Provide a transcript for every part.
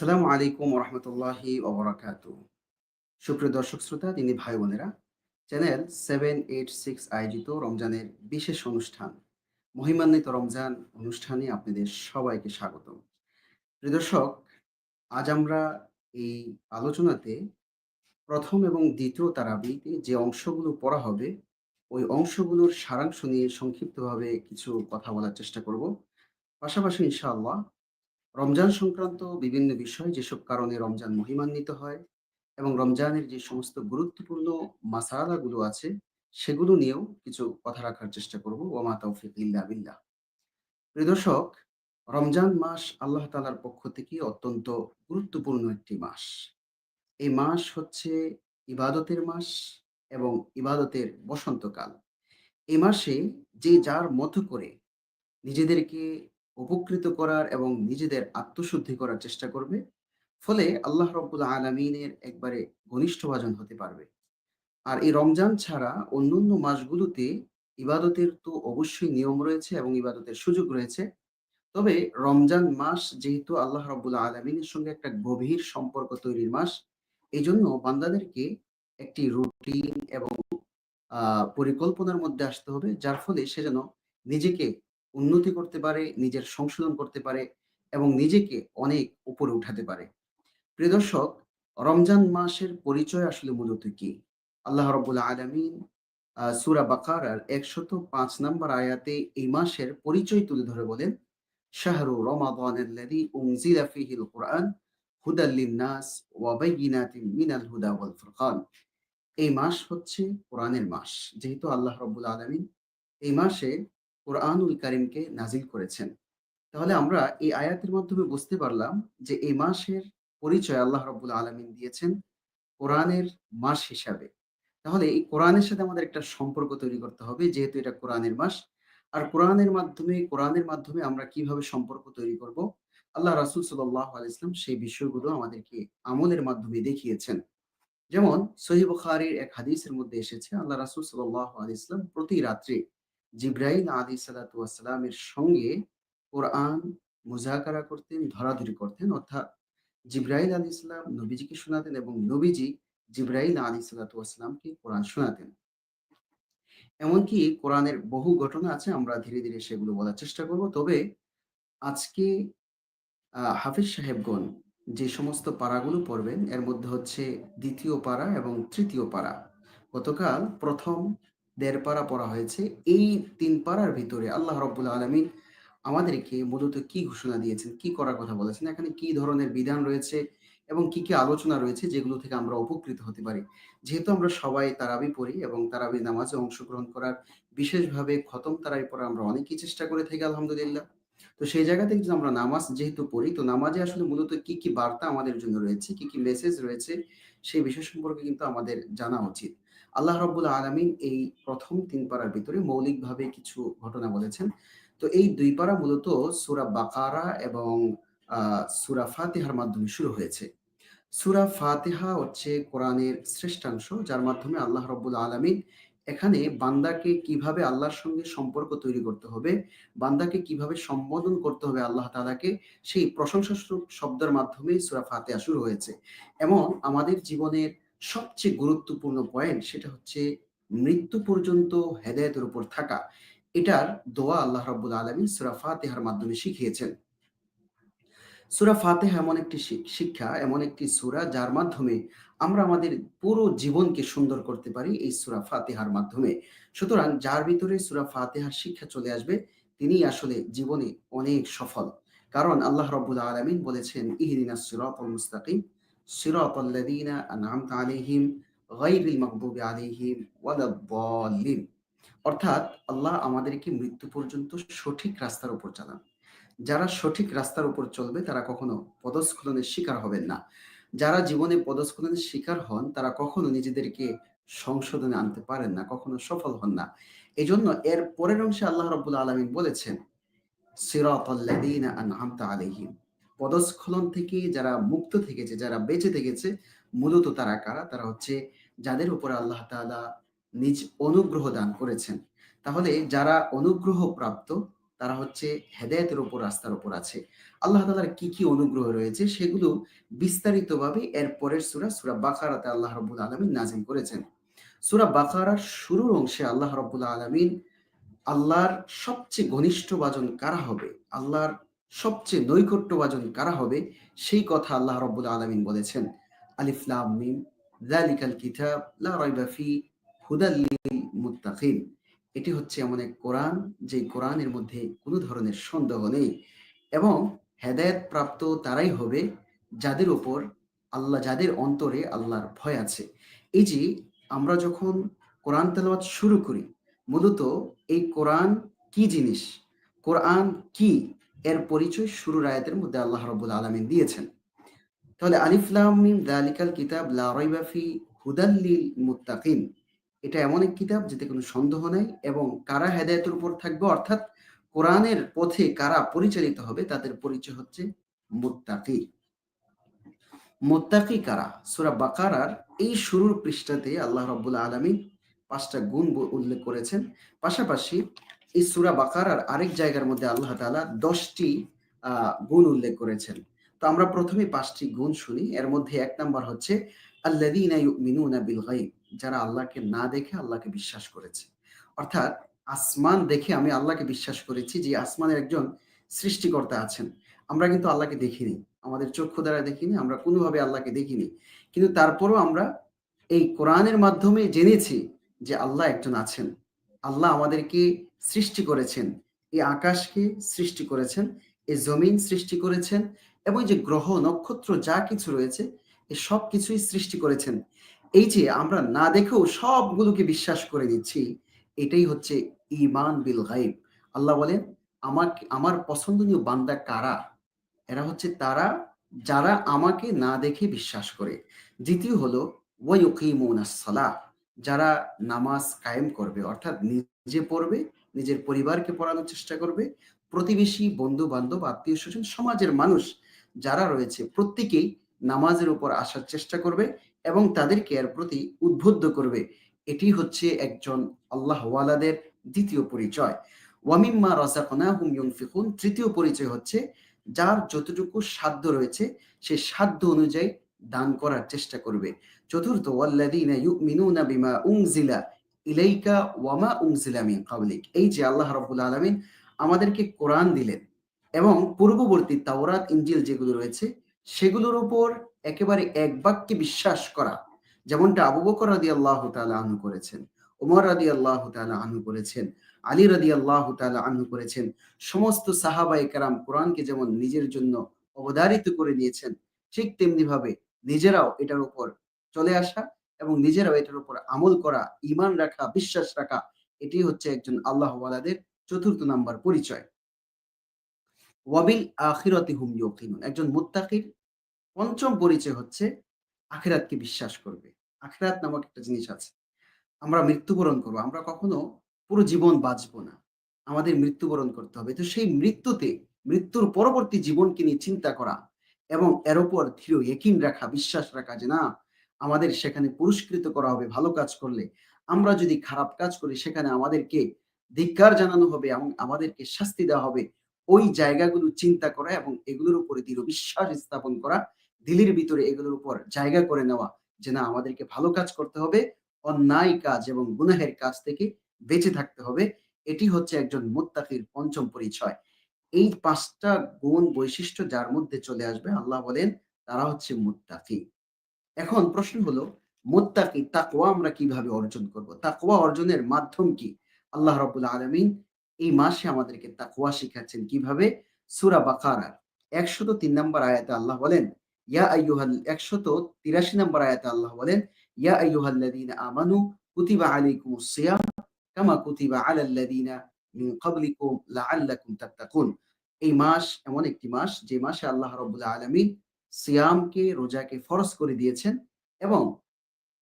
আসসালামু আলাইকুম রহমতুল্লাহি ওবরাকাত সুপ্রিয় দর্শক শ্রোতা, তিনি ভাই বোনেরা, চ্যানেল সেভেন এইট সিক্স আয়োজিত রমজানের বিশেষ অনুষ্ঠান, মহিমান্বিত রমজান অনুষ্ঠানে আপনাদের সবাইকে স্বাগত। প্রিয় দর্শক, আজ আমরা এই আলোচনাতে প্রথম এবং দ্বিতীয় তারাবিতে যে অংশগুলো পড়া হবে, ওই অংশগুলোর সারাংশ নিয়ে সংক্ষিপ্তভাবে কিছু কথা বলার চেষ্টা করব। পাশাপাশি ইনশাআল্লাহ রমজান সংক্রান্ত বিভিন্ন বিষয় যেসব কারণে রমজান মহিমান্বিত হয় এবং রমজানের যে সমস্ত গুরুত্বপূর্ণ মাসালাগুলো আছে, সেগুলো নিয়েও কিছু কথা রাখার চেষ্টা করব। ওমা তৌফিক ইল্লা বিল্লাহ। প্রিয় দর্শক, রমজান মাস আল্লাহ তালার পক্ষ থেকে অত্যন্ত গুরুত্বপূর্ণ একটি মাস। এই মাস হচ্ছে ইবাদতের মাস এবং ইবাদতের বসন্তকাল। এই মাসে যে যার মতো করে নিজেদেরকে উপকৃত করার এবং নিজেদের আত্মশুদ্ধি করার চেষ্টা করবে। ফলে আল্লাহ রব্বুল আলমিনের একবারে ঘনিষ্ঠ ভাজন হতে পারবে। আর এই রমজান ছাড়া অন্যান্য মাসগুলোতে ইবাদতের তো অবশ্যই নিয়ম রয়েছে এবং ইবাদতের সুযোগ রয়েছে। তবে রমজান মাস যেহেতু আল্লাহ রব্বুল আলমিনের সঙ্গে একটা গভীর সম্পর্ক তৈরির মাস এই জন্য বান্দাদেরকে একটি রুটিন এবং পরিকল্পনার মধ্যে আসতে হবে, যার ফলে সে যেন নিজেকে উন্নতি করতে পারে, নিজের সংশোধন করতে পারে এবং নিজেকে অনেক উপরে উঠাতে পারে। প্রিয় রমজান মাসের পরিচয় আসলে মূলত কি? আল্লাহ রবুল আলমিন সুরা বাকার একশত পাঁচ নম্বর আয়াতে এই মাসের পরিচয় তুলে ধরে বলেন, শাহরু রমাদানাল্লাযী উনজিলা ফীহিল কুরআন হুদাল লিন-নাস ওয়া মিনাল হুদা ওয়াল ফুরকান। এই মাস হচ্ছে কোরআনের মাস। যেহেতু আল্লাহ রব্বুল আলমিন এই মাসে কোরআনুল কারিমকে নাজিল করেছেন। তাহলে আমরা এই আয়াতের মাধ্যমে বুঝতে পারলাম যে এই মাসের পরিচয় আল্লাহ রব্বুল আলমিন দিয়েছেন কোরআনের মাস হিসাবে। তাহলে এই কোরআনের সাথে আমাদের একটা সম্পর্ক তৈরি করতে হবে, যেহেতু এটা কোরআনের মাস। আর কোরআনের মাধ্যমে কোরআনের মাধ্যমে আমরা কীভাবে সম্পর্ক তৈরি করব? আল্লাহ রাসুল সাল্লাহ আলাইসলাম সেই বিষয়গুলো আমাদেরকে আমলের মাধ্যমে দেখিয়েছেন। যেমন সহি বুখারির এক হাদিসের মধ্যে এসেছে, আল্লাহ রাসুল সাল্লাহ আলাইসলাম প্রতি রাত্রে জিব্রাইল আলী সালাতামের সঙ্গে কোরআন মুজাকারা করতেন, ধরাধরি করতেন। অর্থাৎ জিব্রাইল আলী ইসলাম নবীজিকে শোনাতেন এবং নবীজি জিব্রাইল আলী সালাতামকে কোরআন শোনাতেন। এমনকি কোরআনের বহু ঘটনা আছে, আমরা ধীরে ধীরে সেগুলো বলার চেষ্টা করব। তবে আজকে হাফিজ সাহেবগণ যে সমস্ত পাড়াগুলো পড়বেন, এর মধ্যে হচ্ছে দ্বিতীয় পাড়া এবং তৃতীয় পাড়া। গতকাল প্রথম দেড় পাড়া পড়া হয়েছে। এই তিন পাড়ার ভিতরে আল্লাহ রব্বুল আলমিন আমাদেরকে মূলত কি ঘোষণা দিয়েছেন, কি করার কথা বলেছেন, এখানে কি ধরনের বিধান রয়েছে এবং কি কি আলোচনা রয়েছে যেগুলো থেকে আমরা উপকৃত হতে পারি। যেহেতু আমরা সবাই তারাবি পড়ি এবং তারাবি নামাজে অংশগ্রহণ করার বিশেষভাবে খতম তারাবি পড়া আমরা অনেকেই চেষ্টা করে থাকি, আলহামদুলিল্লাহ। তো সেই জায়গা থেকে যদি আমরা নামাজ যেহেতু পড়ি, তো নামাজে আসলে মূলত কি কি বার্তা আমাদের জন্য রয়েছে, কি কি মেসেজ রয়েছে, সেই বিষয় সম্পর্কে কিন্তু আমাদের জানা উচিত। আল্লাহ রব্বুল আলমিন এই প্রথম তিন পাড়ার ভিতরে মৌলিকভাবে কিছু ঘটনা বলেছেন। তো এই দুই পাড়া মূলত সুরা বাকারা এবং সুরা ফাতেহার মাধ্যমে শুরু হয়েছে। সুরা ফাতেহা হচ্ছে কোরআনের শ্রেষ্ঠাংশ, যার মাধ্যমে আল্লাহ রব্বুল আলমিন এখানে বান্দাকে কীভাবে আল্লাহর সঙ্গে সম্পর্ক তৈরি করতে হবে, বান্দাকে কীভাবে সম্বোধন করতে হবে আল্লাহ তালাকে সেই প্রশংসা শব্দের মাধ্যমে সুরা ফাতেহা শুরু হয়েছে। এমন আমাদের জীবনের সবচেয়ে গুরুত্বপূর্ণ পয়েন্ট সেটা হচ্ছে মৃত্যু পর্যন্ত হেদায়তের উপর থাকা। এটার দোয়া আল্লাহ রাব্বুল আলমিন সুরা ফাতেহার মাধ্যমে শিখিয়েছেন। সুরা ফাতেহা এমন একটি শিক্ষা, এমন একটি সুরা যার মাধ্যমে আমরা আমাদের পুরো জীবনকে সুন্দর করতে পারি এই সুরা ফাতেহার মাধ্যমে। সুতরাং যার ভিতরে সুরা ফাতেহার শিক্ষা চলে আসবে, তিনি আসলে জীবনে অনেক সফল। কারণ আল্লাহ রব্বুল আলমিন বলেছেন ইহদিনা সুরাত মুস্তাকিম। সিরাতাল্লাযীনা আন'আমতা আলাইহিম গায়রিল মাগদুবি আলাইহিম ওয়ালাদ-দাল্লিন অর্থাৎ আল্লাহ আমাদেরকে মৃত্যু পর্যন্ত সঠিক রাস্তার উপর চালান। যারা সঠিক রাস্তার উপর চলবে, তারা কখনো পদস্খলনের শিকার হবেন না। যারা জীবনে পদস্খলনের শিকার হন, তারা কখনো নিজেদেরকে সংশোধনে আনতে পারেন না, কখনো সফল হন না। এই জন্য এর পরের অংশে আল্লাহ রব্বুল আলমিন বলেছেন, সিরাতাল্লাযীনা আন'আমতা আলাইহিম। পদস্খলন থেকে যারা মুক্ত থেকেছে, যারা বেঁচে থেকেছে, মূলত তারা কারা? তারা হচ্ছে যাদের উপর আল্লাহ তাআলা নিজ অনুগ্রহ দান করেছেন। তাহলে যারা অনুগ্রহ প্রাপ্ত তারা হচ্ছে হেদায়েতের উপর, রাস্তার উপর আছে। আল্লাহ তাআলার কি কি অনুগ্রহ রয়েছে সেগুলো বিস্তারিতভাবে এর পরের সূরা সূরা বাকারাতে আল্লাহ রাব্বুল আলামিন নাজিল করেছেন। সুরা বাকারার শুরুর অংশে আল্লাহ রাব্বুল আলামিন আল্লাহর সবচেয়ে ঘনিষ্ঠভাজন কারা হবে? আল্লাহর সবচেয়ে নৈকট্যভাজন কারা হবে? সেই কথা আল্লাহ রব্বুল আলমিন বলেছেন। আলিফ লাম মিম, যালিকাল কিতাব, লা রাইবা এটি হচ্ছে এমন এক কোরআন যে কোরআনের মধ্যে কোনো ধরনের সন্দেহ নেই এবং হেদায়েত প্রাপ্ত তারাই হবে যাদের ওপর আল্লাহ, যাদের অন্তরে আল্লাহর ভয় আছে। এই যে আমরা যখন কোরআন তেলাওয়াত শুরু করি, মূলত এই কোরআন কি জিনিস? কোরআন কি এর পরিচয় শুরুর আয়াতের মধ্যে আল্লাহ রব্বুল আলমিন দিয়েছেন। তাহলে আলিফলাম দালিকাল কিতাব লা রাইবা ফি হুদাল লিল মুত্তাকিন। এটা এমন এক কিতাব যেতে কোনো সন্দেহ নাই এবং কারা হেদায়েতের উপর থাকবে, অর্থাৎ কোরআনের পথে কারা পরিচালিত হবে, তাদের পরিচয় হচ্ছে মুত্তাকি। মুত্তাকি কারা? সূরা বাকারার এই শুরুর পৃষ্ঠাতে আল্লাহ রাব্বুল আলামিন পাঁচটা গুণ উল্লেখ করেছেন। পাশাপাশি এই সূরা বাকারার আরেক জায়গার মধ্যে আল্লাহ তাআলা দশটি আহ, গুণ উল্লেখ করেছেন। তো আমরা প্রথমে পাঁচটি গুণ শুনি। এর মধ্যে এক নাম্বার হচ্ছে বিল যারা আল্লাহকে না দেখে আল্লাহকে বিশ্বাস করেছে। অর্থাৎ আসমান দেখে আমি আল্লাহকে বিশ্বাস করেছি যে আসমানের একজন সৃষ্টিকর্তা আছেন। আমরা কিন্তু আল্লাহকে দেখিনি। আমাদের চক্ষু দ্বারা দেখিনি আমরা কোনোভাবে আল্লাহকে দেখিনি। কিন্তু তারপরও আমরা এই কোরআনের মাধ্যমে জেনেছি যে আল্লাহ একজন আছেন। আল্লাহ আমাদেরকে সৃষ্টি করেছেন। এই আকাশকে সৃষ্টি করেছেন? এই জমিন সৃষ্টি করেছেন? এবং যে গ্রহ, নক্ষত্র, যা কিছু রয়েছে, এ সব কিছুই সৃষ্টি করেছেন। এই যে আমরা না দেখেও সবগুলোকে বিশ্বাস করে দিচ্ছি এটাই হচ্ছে ইমান বিল গাইব আল্লাহ বলেন, আমাকে, আমার পছন্দনীয় বান্দা কারা? এরা হচ্ছে তারা যারা আমাকে না দেখে বিশ্বাস করে। দ্বিতীয় হলো ওয়াইকিমুনাস সালাহ যারা নামাজ কায়েম করবে, অর্থাৎ নিজে পড়বে নিজের পরিবারকে পড়ানোর চেষ্টা করবে। প্রতিবেশী বন্ধু বান্ধব আত্মীয় স্বজন সমাজের মানুষ যারা রয়েছে, প্রত্যেকেই নামাজের উপর আসার চেষ্টা করবে এবং তাদেরকে এর প্রতি উদ্বুদ্ধ করবে। এটি হচ্ছে একজন আল্লাহ ওয়ালাদের দ্বিতীয় পরিচয়। ওয়ামিম্মা রাজাকনাহুম ইউনফিকুন। তৃতীয় পরিচয় হচ্ছে যার যতটুকু সাধ্য রয়েছে, সে সাধ্য অনুযায়ী দান করার চেষ্টা করবে। চতুর্থ, ওয়াল্লাযীনা ইউমিনুনা বিমা উনজিলা। ইলাইকা ওয়ামা উনজিলা মিন ক্বাবলিক। এই যে আল্লাহ রাব্বুল আলামিন আমাদেরকে কোরআন দিলেন এবং পূর্ববর্তী তাওরাত, ইনজিল যেগুলো রয়েছে, সেগুলোর উপর একেবারে এক বাক্যে বিশ্বাস করা, যেমনটা আবু বকর রাদিয়াল্লাহু তাআলা আনহু করেছেন ওমর রাদিয়াল্লাহু তাআলা আনহু করেছেন, আলী রাদিয়াল্লাহু তাআলা আনহু করেছেন, সমস্ত সাহাবায়ে কেরাম কোরআনকে যেমন নিজের জন্য অবধারিত করে নিয়েছেন, ঠিক তেমনি ভাবে নিজেরাও এটার উপর চলে আসা এবং নিজেরাও এটার উপর আমল করা, ঈমান রাখা, বিশ্বাস রাখা এটি হচ্ছে একজন আল্লাহ ওয়ালাদের চতুর্থ নাম্বার পরিচয়। ওয়াবিল আখিরাতি হুম ইউকিনুন, একজন মুত্তাকির পঞ্চম পরিচয় হচ্ছে আখিরাতকে বিশ্বাস করবে। আখিরাত নামক একটা জিনিস আছে। আমরা মৃত্যুবরণ করব, আমরা কখনো পুরো জীবন বাঁচবো না। আমাদের মৃত্যুবরণ করতে হবে। তো সেই মৃত্যুতে, মৃত্যুর পরবর্তী জীবনকে নিয়ে চিন্তা করা এবং এর উপর দৃঢ় একিন রাখা, বিশ্বাস রাখা যে না আমাদের সেখানে পুরস্কৃত করা হবে, ভালো কাজ করলে। আমরা যদি খারাপ কাজ করি, সেখানে আমাদেরকে ধিক্কার জানানো হবে এবং আমাদেরকে শাস্তি দেওয়া হবে। ওই জায়গাগুলো চিন্তা করা এবং এগুলোর উপরে দৃঢ় বিশ্বাস স্থাপন করা দিলের ভিতরে এগুলোর উপর জায়গা করে নেওয়া যে না, আমাদেরকে ভালো কাজ করতে হবে, অন্যায় কাজ এবং গুনাহের কাজ থেকে বেঁচে থাকতে হবে। এটি হচ্ছে একজন মুত্তাকির পঞ্চম পরিচয়। এই পাঁচটা গুণ বৈশিষ্ট্য যার মধ্যে চলে আসবে, আল্লাহ বলেন, তারা হচ্ছে মুত্তাকি। এখন প্রশ্ন হলো, মুত্তাকি তাকওয়া আমরা কীভাবে অর্জন করব? তাকওয়া অর্জনের মাধ্যম কি? আল্লাহ রাব্বুল আলামিন এই মাসে আমাদেরকে তাকওয়া শিখাচ্ছেন কীভাবে? সূরা বাকারার 103 নম্বর আয়াতে আল্লাহ বলেন, ইয়া আইয়ুহাল 183 নম্বর আয়াতে আল্লাহ বলেন, ইয়া আমানু কুতিবা আলাইকুমুস সিয়াম কামা কুতিবা আলাল্লাযীনা মিন লাআল্লাকুম তাত্তাকুন। এই মাস এমন একটি মাস, যে মাসে আল্লাহ রাব্বুল আলামিন সিয়ামকে রোজাকে ফরজ করে দিয়েছেন এবং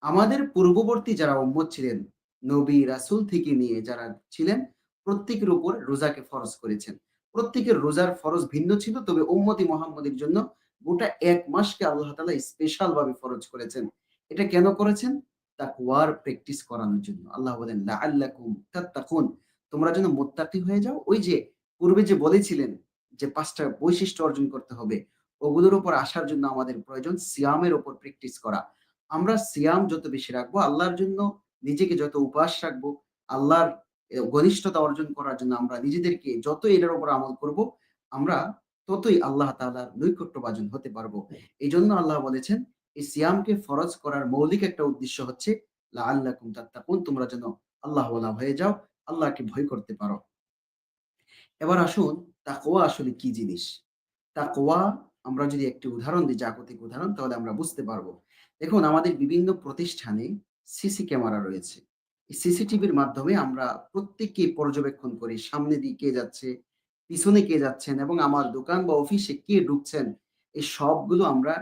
আমাদের পূর্ববর্তী যারা উম্মত ছিলেন, নবী, রাসূল থেকে নিয়ে যারা ছিলেন, প্রত্যেকের উপর রোজাকে ফরজ করেছেন। প্রত্যেকের রোজার ফরজ ভিন্ন ছিল, তবে উম্মতি মোহাম্মদের জন্য গোটা এক মাসকে আল্লাহ তাআলা স্পেশাল ভাবে ফরজ করেছেন। এটা কেন করেছেন? তাকওয়ার প্র্যাকটিস করানোর জন্য। আল্লাহ বলেন তাত্তাকুন। তোমরা যেন মুত্তাকি হয়ে যাও। ওই যে পূর্বে যে বলেছিলেন যে পাঁচটা বৈশিষ্ট্য অর্জন করতে হবে ওগুলোর উপর আসার জন্য আমাদের প্রয়োজন সিয়ামের উপর প্র্যাকটিস করা। আমরা সিয়াম যত বেশি রাখব, আল্লাহর জন্য নিজেকে যত উপাস রাখব, আল্লাহর ঘনিষ্ঠতা অর্জন করার জন্য আমরা নিজেদেরকে যত এটার উপর আমল করব, আমরা ততই আল্লাহ তালার নৈকট্যবাজন হতে পারব। এই জন্য আল্লাহ বলেছেন, এই সিয়ামকে ফরজ করার মৌলিক একটা উদ্দেশ্য হচ্ছে আল্লাহ তাত্তাকুন, তোমরা যেন আল্লাহ হয়ে যাও, আল্লাহকে ভয় করতে পারো। এবার আসুন তাকোয়া আসলে কি জিনিস? তাকোয়া আমরা যদি একটি উদাহরণ দিই, জাগতিক উদাহরণ, তাহলে আমরা বুঝতে পারব। দেখুন, আমাদের বিভিন্ন প্রতিষ্ঠানে সিসি ক্যামেরা রয়েছে। সিসিটিভির মাধ্যমে আমরা প্রত্যেককে পর্যবেক্ষণ করি, সামনে দিয়ে কে যাচ্ছে, পিছনে কে যাচ্ছেন এবং আমার দোকান বা অফিসে কে ঢুকছেন, এই সবগুলো আমরা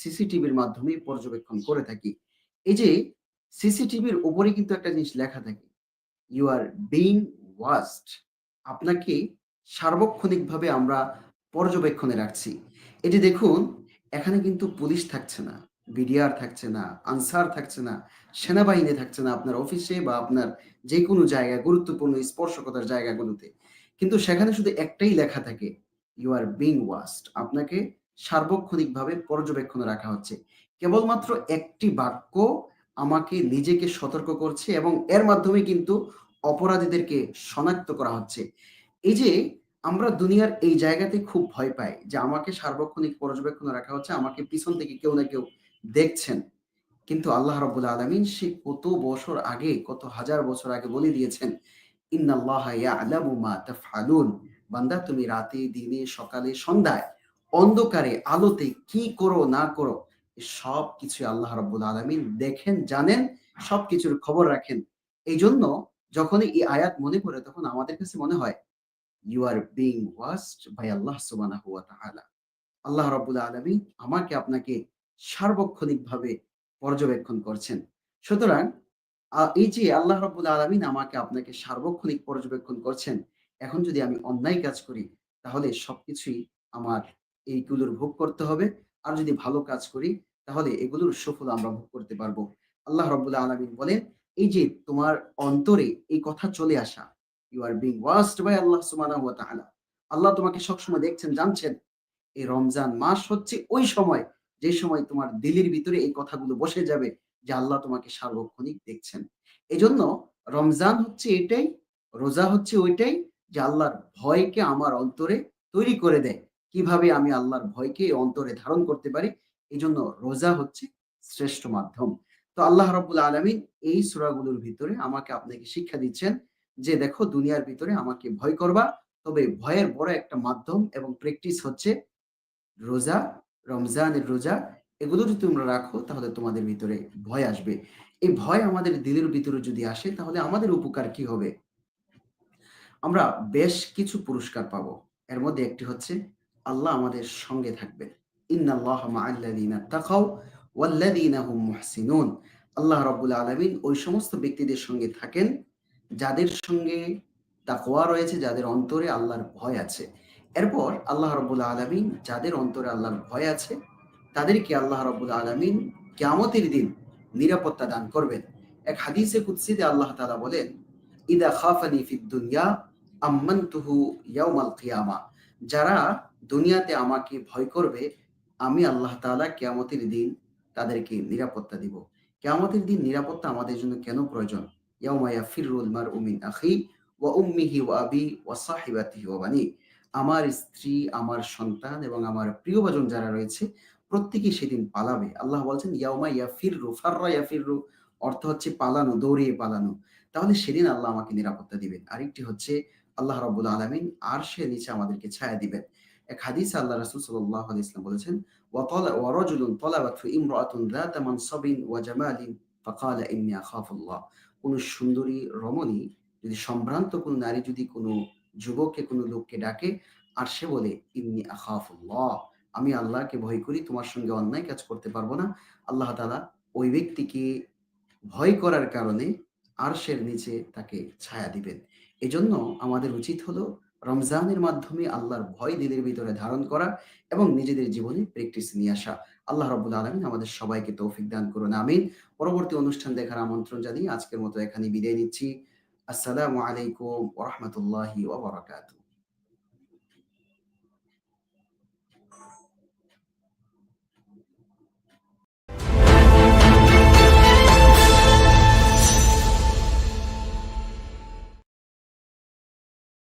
সিসিটিভির মাধ্যমে পর্যবেক্ষণ করে থাকি। এই যে, সিসিটিভির উপরে কিন্তু একটা জিনিস লেখা থাকে ইউ আর বিং ওয়াস্ট আপনাকে সার্বক্ষণিকভাবে আমরা পর্যবেক্ষণে রাখছি। এই যে দেখুন, এখানে কিন্তু পুলিশ থাকছে না, বিডিআর থাকছে না, আনসার থাকছে না, সেনাবাহিনী থাকছে না আপনার অফিসে বা আপনার যে কোনো জায়গায়, গুরুত্বপূর্ণ স্পর্শকতার জায়গাগুলোতে। কিন্তু সেখানে শুধু একটাই লেখা থাকে ইউ আর বিং ওয়াস্ট আপনাকে সার্বক্ষণিকভাবে পর্যবেক্ষণে রাখা হচ্ছে। কেবলমাত্র একটি বাক্য আমাকে নিজেকে সতর্ক করছে এবং এর মাধ্যমে কিন্তু অপরাধীদেরকে শনাক্ত করা হচ্ছে। এই যে আমরা দুনিয়ার এই জায়গাতে খুব ভয় পাই যে আমাকে সার্বক্ষণিক পর্যবেক্ষণে রাখা হচ্ছে, আমাকে পিছন থেকে কেউ না কেউ দেখছেন। কিন্তু আল্লাহ রবুল আলমিন সে কত বছর আগে, কত হাজার বছর আগে বলে দিয়েছেন বান্দা, তুমি রাতে, দিনে, সকালে, সন্ধ্যায়, অন্ধকারে, আলোতে কি করো, না করো সব কিছু আল্লাহ রব্বুল আলমিন দেখেন, জানেন, সবকিছুর খবর রাখেন। এই জন্য যখন এই আয়াত মনে পড়ে, তখন আমাদের কাছে মনে হয় you are being watched by Allah সুবানা হুয়া তাআলা আল্লাহ রাব্বুল আলামিন আমাকে আপনাকে সার্বক্ষণিকভাবে পর্যবেক্ষণ করছেন। সুতরাং এই যে আল্লাহ রাব্বুল আলামিন আমাকে আপনাকে সার্বক্ষণিক পর্যবেক্ষণ করছেন, এখন যদি আমি অন্যায় কাজ করি, তাহলে সবকিছুই আমার এইগুলোর ভোগ করতে হবে। আর যদি ভালো কাজ করি, তাহলে এগুলোর সফল আমরা ভোগ করতে পারব। আল্লাহ রব্বুল্লাহ আলমিন বলেন, এই যে তোমার অন্তরে এই কথা চলে আসা you are being watched by Allah সুবহানাহু ওয়া তাআলা আল্লাহ তোমাকে সবসময় দেখছেন, জানছেন। এই রমজান মাস হচ্ছে ওই সময়, যে সময় তোমার দিলের ভিতরে এই কথাগুলো বসে যাবে, যে আল্লাহ তোমাকে সার্বক্ষণিক দেখছেন। এজন্য রমজান হচ্ছে এটাই, রোজা হচ্ছে ওইটাই, যে আল্লাহর ভয়কে আমার অন্তরে তৈরি করে দেয়। কীভাবে আমি আল্লাহর ভয়কে অন্তরে ধারণ করতে পারি? এই জন্য রোজা হচ্ছে শ্রেষ্ঠ মাধ্যম। তো আল্লাহ রবুল আলমিন এই সুরাগুলোর ভিতরে আমাকে আপনাকে শিক্ষা দিচ্ছেন যে দেখো দুনিয়ার ভিতরে আমাকে ভয় করবা, তবে ভয়ের বড় একটা মাধ্যম এবং প্র্যাকটিস হচ্ছে রোজা, রমজানের রোজা। এগুলো যদি তোমরা রাখো, তাহলে তোমাদের ভিতরে ভয় আসবে। এই ভয় আমাদের দিলের ভিতরে যদি আসে, তাহলে আমাদের উপকার কি হবে? আমরা বেশ কিছু পুরস্কার পাবো। এর মধ্যে একটি হচ্ছে, আল্লাহ আমাদের সঙ্গে মুহসিনুন। আল্লাহ রাব্বুল আলামিন ওই সমস্ত ব্যক্তিদের সঙ্গে থাকেন। যাদের সঙ্গে তাকওয়া রয়েছে, যাদের অন্তরে আল্লাহর ভয় আছে। এরপর আল্লাহ রব্বুল আলমিন যাদের অন্তরে আল্লাহর ভয় আছে, তাদেরকে আল্লাহ রব্বুল আলমিন কেমতের দিন নিরাপত্তা দান করবেন। এক হাদিসে কুৎসিতে আল্লাহ তালা বলেন, ইদা খাফানি ফিদ দুনিয়া, আম্মান্তুহু ইয়াউমাল কিয়ামা। যারা দুনিয়াতে আমাকে ভয় করবে, আমি আল্লাহ তাআলা কিয়ামতের দিন তাদেরকে নিরাপত্তা দিব। কিয়ামতের দিন নিরাপত্তা আমাদের জন্য কেন প্রয়োজন? ইয়াউমা ইয়াফিরুল আখি ওয়া উম্মিহি ওয়া আবি ওয়া সাহিবাতিহি ওয়া বানি। আমার স্ত্রী, আমার সন্তান এবং আমার প্রিয়ভাজন যারা রয়েছে, প্রত্যেকেই সেদিন পালাবে। আল্লাহ বলছেন, ইয়াউমা ইয়াফিররু ফাররা ইয়াফিররু, অর্থ হচ্ছে পালানো দৌড়িয়ে পালানো। তাহলে সেদিন আল্লাহ আমাকে নিরাপত্তা দিবেন। আরেকটি হচ্ছে, আল্লাহ রাব্বুল আলামিন আর সে নিচে আমাদেরকে ছায়া দিবেন। এক হাদিস আল্লাহ রাসূল ওয়াসাল্লাম বলেছেন, ওয়া তালা, ওয়া রাজুলুন তালাবাতহু ইমরাআতুন যাতা মানসাবিন ওয়া জামালিন ফাকালা আখাফুল্লাহ কোন সুন্দরী রমণী যদি সম্ভ্রান্ত কোনো নারী যদি কোনো যুবককে, কোনো লোককে ডাকে, আর সে বলে, ইন্নি আখাফুল্লাহ, আমি আল্লাহকে ভয় করি, তোমার সঙ্গে অন্যায় কাজ করতে পারব না। আল্লাহ তালা ওই ব্যক্তিকে ভয় করার কারণে আরশের নিচে তাকে ছায়া দিবেন। এজন্য আমাদের উচিত হলো রমজানের মাধ্যমে আল্লাহর ভয় দিলের ভিতরে ধারণ করা এবং নিজেদের জীবনে প্র্যাকটিস নিয়ে আসা। আল্লাহ রবুল আলমিন আমাদের সবাইকে তৌফিক দান করুন, আমিন। পরবর্তী অনুষ্ঠান দেখার আমন্ত্রণ জানিয়ে আজকের মতো এখানে বিদায় নিচ্ছি। আসসালামু আলাইকুম ওরহমতুল্লাহি ওবরাকাতুহ